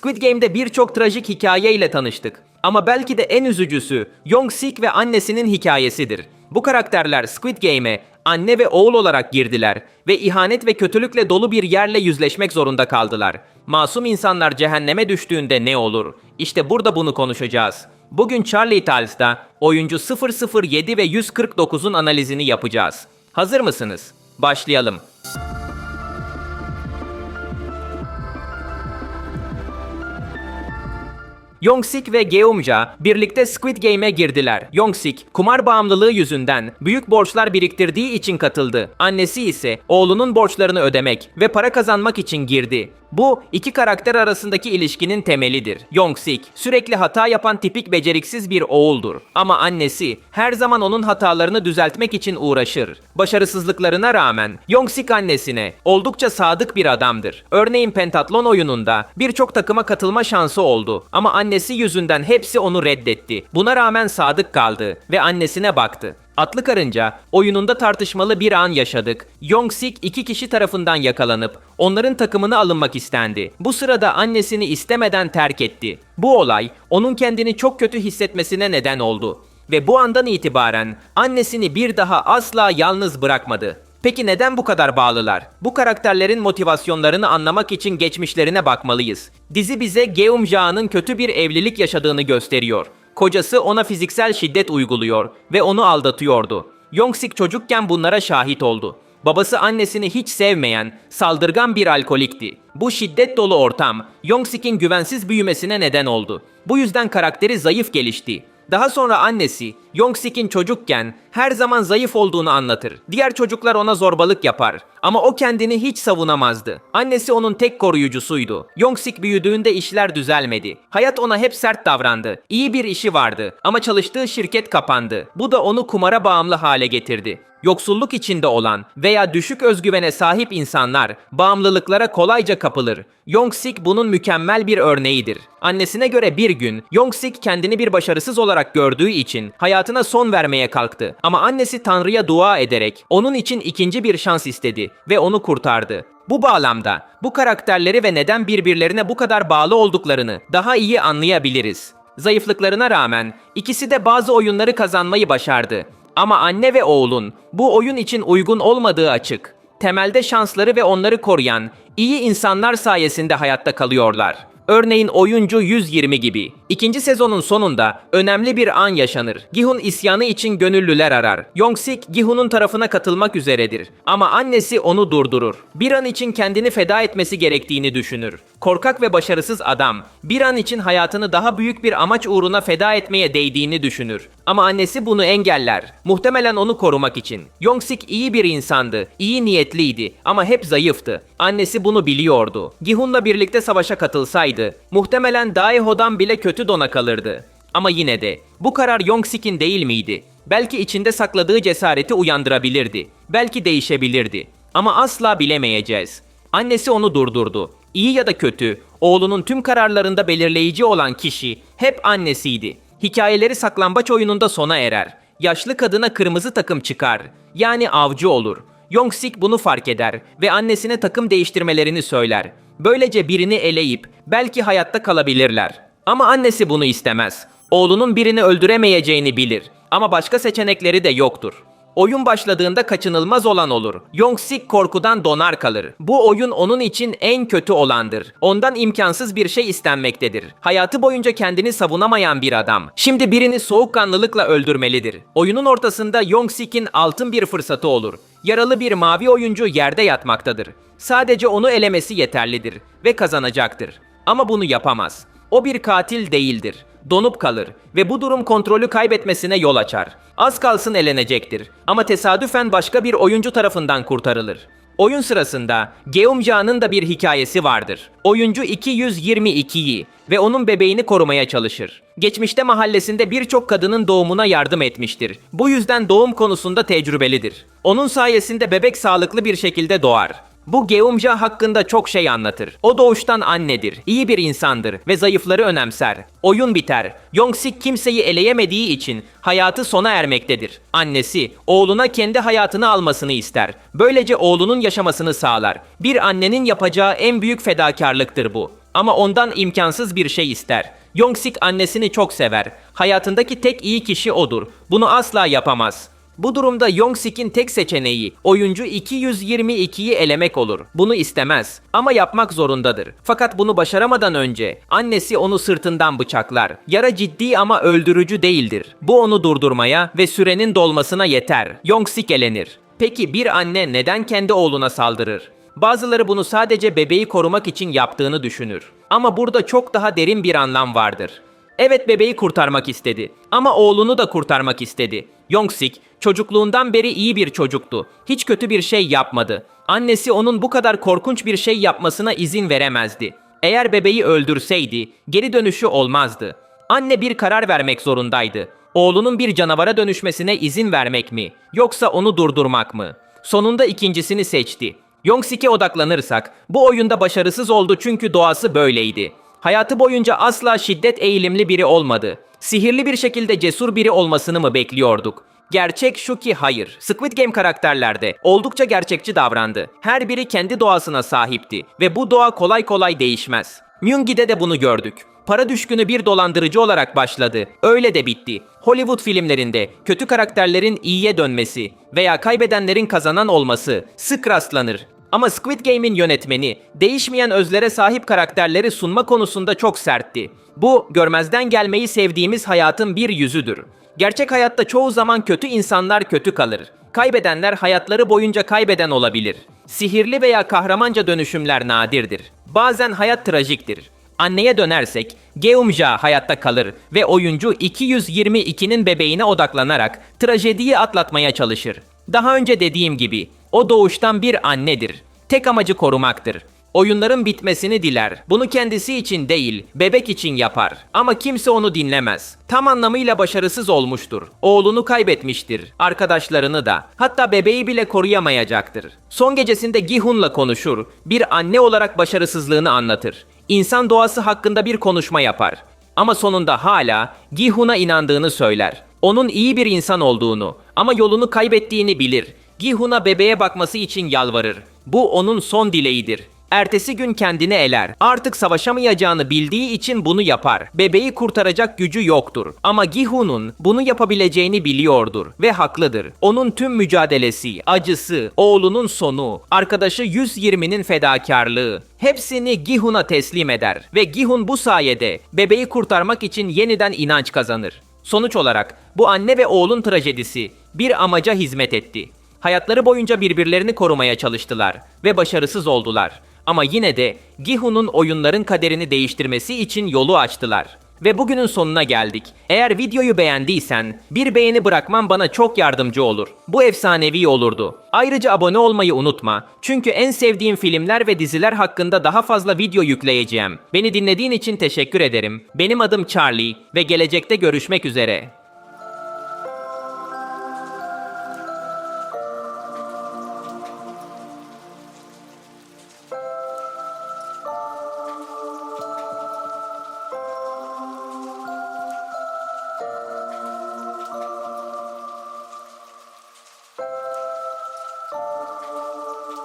Squid Game'de birçok trajik hikaye ile tanıştık. Ama belki de en üzücüsü Young-sik ve annesinin hikayesidir. Bu karakterler Squid Game'e anne ve oğul olarak girdiler ve ihanet ve kötülükle dolu bir yerle yüzleşmek zorunda kaldılar. Masum insanlar cehenneme düştüğünde ne olur? İşte burada bunu konuşacağız. Bugün Charlie Tales'da oyuncu 007 ve 149'un analizini yapacağız. Hazır mısınız? Başlayalım. Yongsik ve Geumja birlikte Squid Game'e girdiler. Yongsik, kumar bağımlılığı yüzünden büyük borçlar biriktirdiği için katıldı. Annesi ise oğlunun borçlarını ödemek ve para kazanmak için girdi. Bu iki karakter arasındaki ilişkinin temelidir. Yongsik sürekli hata yapan tipik beceriksiz bir oğuldur. Ama annesi her zaman onun hatalarını düzeltmek için uğraşır. Başarısızlıklarına rağmen Yongsik annesine oldukça sadık bir adamdır. Örneğin pentatlon oyununda birçok takıma katılma şansı oldu ama annesi yüzünden hepsi onu reddetti. Buna rağmen sadık kaldı ve annesine baktı. Atlı Karınca oyununda tartışmalı bir an yaşadık. Yongsik iki kişi tarafından yakalanıp onların takımına alınmak istendi. Bu sırada annesini istemeden terk etti. Bu olay onun kendini çok kötü hissetmesine neden oldu. Ve bu andan itibaren annesini bir daha asla yalnız bırakmadı. Peki neden bu kadar bağlılar? Bu karakterlerin motivasyonlarını anlamak için geçmişlerine bakmalıyız. Dizi bize Geumja'nın kötü bir evlilik yaşadığını gösteriyor. Kocası ona fiziksel şiddet uyguluyor ve onu aldatıyordu. Yongsik çocukken bunlara şahit oldu. Babası annesini hiç sevmeyen, saldırgan bir alkolikti. Bu şiddet dolu ortam Yongsik'in güvensiz büyümesine neden oldu. Bu yüzden karakteri zayıf gelişti. Daha sonra annesi Yongsik'in çocukken her zaman zayıf olduğunu anlatır. Diğer çocuklar ona zorbalık yapar ama o kendini hiç savunamazdı. Annesi onun tek koruyucusuydu. Yongsik büyüdüğünde işler düzelmedi. Hayat ona hep sert davrandı. İyi bir işi vardı ama çalıştığı şirket kapandı. Bu da onu kumara bağımlı hale getirdi. Yoksulluk içinde olan veya düşük özgüvene sahip insanlar bağımlılıklara kolayca kapılır. Yongsik bunun mükemmel bir örneğidir. Annesine göre bir gün Yongsik kendini bir başarısız olarak gördüğü için hayatına son vermeye kalktı. Ama annesi Tanrı'ya dua ederek onun için ikinci bir şans istedi ve onu kurtardı. Bu bağlamda bu karakterleri ve neden birbirlerine bu kadar bağlı olduklarını daha iyi anlayabiliriz. Zayıflıklarına rağmen ikisi de bazı oyunları kazanmayı başardı. Ama anne ve oğlun bu oyun için uygun olmadığı açık. Temelde şansları ve onları koruyan iyi insanlar sayesinde hayatta kalıyorlar. Örneğin oyuncu 120 gibi. İkinci sezonun sonunda önemli bir an yaşanır. Gihun isyanı için gönüllüler arar. Yongsik Gihun'un tarafına katılmak üzeredir. Ama annesi onu durdurur. Bir an için kendini feda etmesi gerektiğini düşünür. Korkak ve başarısız adam bir an için hayatını daha büyük bir amaç uğruna feda etmeye değdiğini düşünür. Ama annesi bunu engeller. Muhtemelen onu korumak için. Yongsik iyi bir insandı, iyi niyetliydi ama hep zayıftı. Annesi bunu biliyordu. Gihun'la birlikte savaşa katılsaydı muhtemelen Daeho'dan bile kötü dona kalırdı. Ama yine de bu karar Yongsik'in değil miydi? Belki içinde sakladığı cesareti uyandırabilirdi. Belki değişebilirdi. Ama asla bilemeyeceğiz. Annesi onu durdurdu. İyi ya da kötü, oğlunun tüm kararlarında belirleyici olan kişi hep annesiydi. Hikayeleri saklambaç oyununda sona erer. Yaşlı kadına kırmızı takım çıkar. Yani avcı olur. Yongsik bunu fark eder ve annesine takım değiştirmelerini söyler. Böylece birini eleyip belki hayatta kalabilirler. Ama annesi bunu istemez. Oğlunun birini öldüremeyeceğini bilir ama başka seçenekleri de yoktur. Oyun başladığında kaçınılmaz olan olur. Yongsik korkudan donar kalır. Bu oyun onun için en kötü olandır. Ondan imkansız bir şey istenmektedir. Hayatı boyunca kendini savunamayan bir adam. Şimdi birini soğukkanlılıkla öldürmelidir. Oyunun ortasında Yongsik'in altın bir fırsatı olur. Yaralı bir mavi oyuncu yerde yatmaktadır. Sadece onu elemesi yeterlidir ve kazanacaktır. Ama bunu yapamaz. O bir katil değildir. Donup kalır ve bu durum kontrolü kaybetmesine yol açar. Az kalsın elenecektir ama tesadüfen başka bir oyuncu tarafından kurtarılır. Oyun sırasında Geumja'nın da bir hikayesi vardır. Oyuncu 222'yi ve onun bebeğini korumaya çalışır. Geçmişte mahallesinde birçok kadının doğumuna yardım etmiştir. Bu yüzden doğum konusunda tecrübelidir. Onun sayesinde bebek sağlıklı bir şekilde doğar. Bu Geumja hakkında çok şey anlatır. O doğuştan annedir, iyi bir insandır ve zayıfları önemser. Oyun biter. Yongsik kimseyi eleyemediği için hayatı sona ermektedir. Annesi oğluna kendi hayatını almasını ister. Böylece oğlunun yaşamasını sağlar. Bir annenin yapacağı en büyük fedakarlıktır bu. Ama ondan imkansız bir şey ister. Yongsik annesini çok sever. Hayatındaki tek iyi kişi odur. Bunu asla yapamaz. Bu durumda Yongsik'in tek seçeneği oyuncu 222'yi elemek olur. Bunu istemez ama yapmak zorundadır. Fakat bunu başaramadan önce annesi onu sırtından bıçaklar. Yara ciddi ama öldürücü değildir. Bu onu durdurmaya ve sürenin dolmasına yeter. Yongsik elenir. Peki bir anne neden kendi oğluna saldırır? Bazıları bunu sadece bebeği korumak için yaptığını düşünür. Ama burada çok daha derin bir anlam vardır. Evet bebeği kurtarmak istedi ama oğlunu da kurtarmak istedi. Yongsik çocukluğundan beri iyi bir çocuktu. Hiç kötü bir şey yapmadı. Annesi onun bu kadar korkunç bir şey yapmasına izin veremezdi. Eğer bebeği öldürseydi geri dönüşü olmazdı. Anne bir karar vermek zorundaydı. Oğlunun bir canavara dönüşmesine izin vermek mi yoksa onu durdurmak mı? Sonunda ikincisini seçti. Yongsik'e odaklanırsak bu oyunda başarısız oldu çünkü doğası böyleydi. Hayatı boyunca asla şiddet eğilimli biri olmadı. Sihirli bir şekilde cesur biri olmasını mı bekliyorduk? Gerçek şu ki hayır. Squid Game karakterlerde oldukça gerçekçi davrandı. Her biri kendi doğasına sahipti ve bu doğa kolay kolay değişmez. Myungi'de de bunu gördük. Para düşkünü bir dolandırıcı olarak başladı. Öyle de bitti. Hollywood filmlerinde kötü karakterlerin iyiye dönmesi veya kaybedenlerin kazanan olması sık rastlanır. Ama Squid Game'in yönetmeni değişmeyen özlere sahip karakterleri sunma konusunda çok sertti. Bu görmezden gelmeyi sevdiğimiz hayatın bir yüzüdür. Gerçek hayatta çoğu zaman kötü insanlar kötü kalır. Kaybedenler hayatları boyunca kaybeden olabilir. Sihirli veya kahramanca dönüşümler nadirdir. Bazen hayat trajiktir. Anneye dönersek, Geumja hayatta kalır ve oyuncu 222'nin bebeğine odaklanarak trajediyi atlatmaya çalışır. Daha önce dediğim gibi, o doğuştan bir annedir. Tek amacı korumaktır. Oyunların bitmesini diler. Bunu kendisi için değil, bebek için yapar. Ama kimse onu dinlemez. Tam anlamıyla başarısız olmuştur. Oğlunu kaybetmiştir. Arkadaşlarını da. Hatta bebeği bile koruyamayacaktır. Son gecesinde Gihun'la konuşur. Bir anne olarak başarısızlığını anlatır. İnsan doğası hakkında bir konuşma yapar. Ama sonunda hala Gihun'a inandığını söyler. Onun iyi bir insan olduğunu ama yolunu kaybettiğini bilir. Gihun'a bebeğe bakması için yalvarır. Bu onun son dileğidir. Ertesi gün kendini eler. Artık savaşamayacağını bildiği için bunu yapar. Bebeği kurtaracak gücü yoktur. Ama Gihun'un bunu yapabileceğini biliyordur ve haklıdır. Onun tüm mücadelesi, acısı, oğlunun sonu, arkadaşı 120'nin fedakarlığı hepsini Gihun'a teslim eder ve Gihun bu sayede bebeği kurtarmak için yeniden inanç kazanır. Sonuç olarak bu anne ve oğlun trajedisi bir amaca hizmet etti. Hayatları boyunca birbirlerini korumaya çalıştılar ve başarısız oldular. Ama yine de Gihun'un oyunların kaderini değiştirmesi için yolu açtılar. Ve bugünün sonuna geldik. Eğer videoyu beğendiysen bir beğeni bırakman bana çok yardımcı olur. Bu efsanevi olurdu. Ayrıca abone olmayı unutma. Çünkü en sevdiğim filmler ve diziler hakkında daha fazla video yükleyeceğim. Beni dinlediğin için teşekkür ederim. Benim adım Charlie ve gelecekte görüşmek üzere.